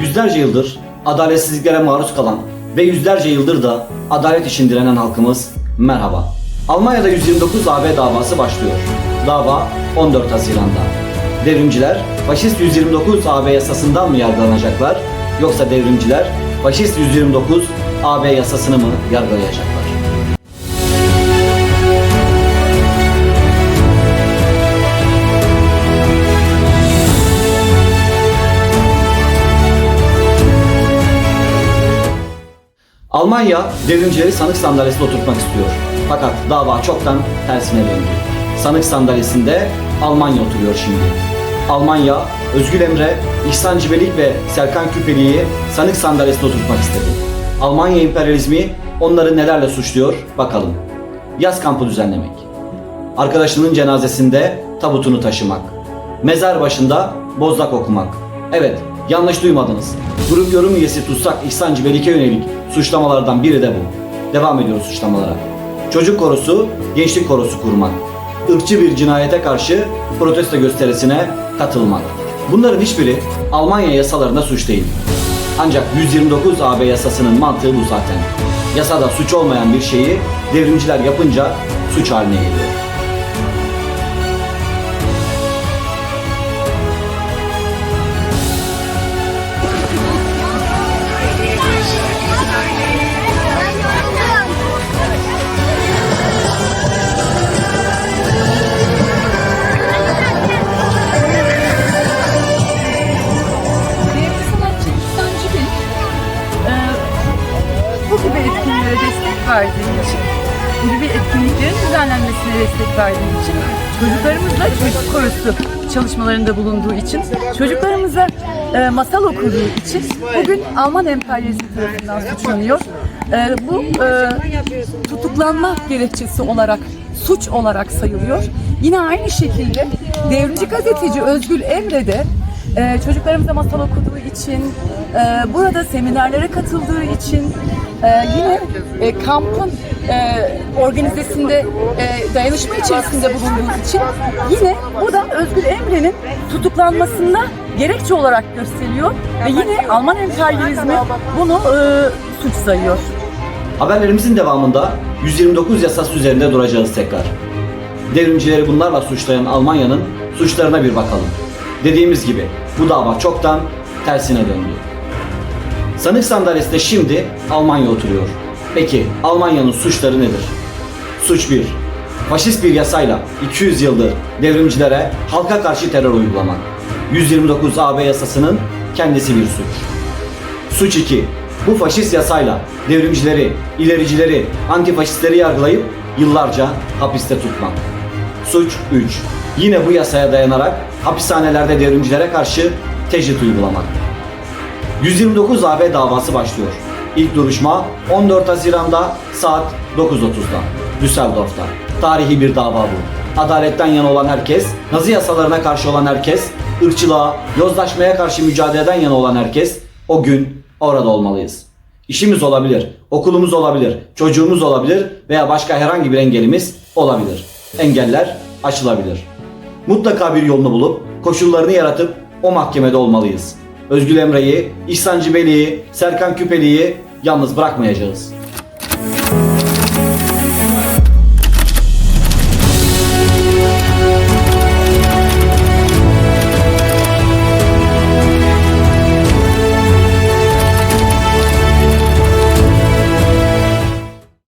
Yüzlerce yıldır adaletsizliklere maruz kalan ve yüzlerce yıldır da adalet için direnen halkımız merhaba. Almanya'da 129 AB davası başlıyor. Dava 14 Haziran'da. Devrimciler faşist 129 AB yasasından mı yargılanacaklar yoksa devrimciler faşist 129 AB yasasını mı yargılayacaklar? Almanya devrimcileri sanık sandalyesine oturtmak istiyor. Fakat dava çoktan tersine döndü. Sanık sandalyesinde Almanya oturuyor şimdi. Almanya, Özgül Emre, İhsan Cibelik ve Serkan Küpeli'yi sanık sandalyesine oturtmak istedi. Almanya emperyalizmi onları nelerle suçluyor bakalım. Yaz kampı düzenlemek. Arkadaşının cenazesinde tabutunu taşımak. Mezar başında bozlak okumak. Evet, yanlış duymadınız. Grup yorum üyesi Tutsak İhsan Cibelik'e yönelik suçlamalardan biri de bu. Devam ediyoruz suçlamalara. Çocuk korosu, gençlik korosu kurmak. Irkçı bir cinayete karşı protesto gösterisine katılmak. Bunların hiçbiri Almanya yasalarında suç değil. Ancak 129 AB yasasının mantığı bu zaten. Yasada suç olmayan bir şeyi devrimciler yapınca suç haline geliyor. Destek verdiğim için, bu gibi etkinliklerin düzenlenmesine destek verdiğim için, çocuklarımızla çocuk korosu çalışmalarında bulunduğu için, çocuklarımıza e, masal okuduğu için bugün Alman emperyalizmi tarafından suçlanıyor. E, bu e, tutuklanma gerekçesi olarak suç olarak sayılıyor. Yine aynı şekilde devrimci gazeteci Özgül Emre de ee, çocuklarımıza masal okuduğu için, e, burada seminerlere katıldığı için, e, yine e, kampın e, organizesinde e, dayanışma içerisinde bulunduğu için yine bu da Özgür Emre'nin tutuklanmasında gerekçe olarak gösteriliyor ve yine Alman emperyalizmi bunu e, suç sayıyor. Haberlerimizin devamında 129 yasası üzerinde duracağız tekrar. Devrimcileri bunlarla suçlayan Almanya'nın suçlarına bir bakalım. Dediğimiz gibi bu dava çoktan tersine döndü. Sanık sandalyesinde şimdi Almanya oturuyor. Peki Almanya'nın suçları nedir? Suç 1. Faşist bir yasayla 200 yıldır devrimcilere halka karşı terör uygulamak. 129 AB yasasının kendisi bir suç. Suç 2. Bu faşist yasayla devrimcileri, ilericileri, antifaşistleri yargılayıp yıllarca hapiste tutmak. Suç 3. Yine bu yasaya dayanarak hapishanelerde devrimcilere karşı tecrit uygulamak. 129 AB davası başlıyor. İlk duruşma 14 Haziran'da saat 9.30'da Düsseldorf'ta. Tarihi bir dava bu. Adaletten yana olan herkes, Nazi yasalarına karşı olan herkes, ırkçılığa, yozlaşmaya karşı mücadeleden yana olan herkes o gün orada olmalıyız. İşimiz olabilir, okulumuz olabilir, çocuğumuz olabilir veya başka herhangi bir engelimiz olabilir. Engeller aşılabilir. Mutlaka bir yolunu bulup koşullarını yaratıp o mahkemede olmalıyız. Özgül Emre'yi, İhsan Cibeli'yi, Serkan Küpeli'yi yalnız bırakmayacağız.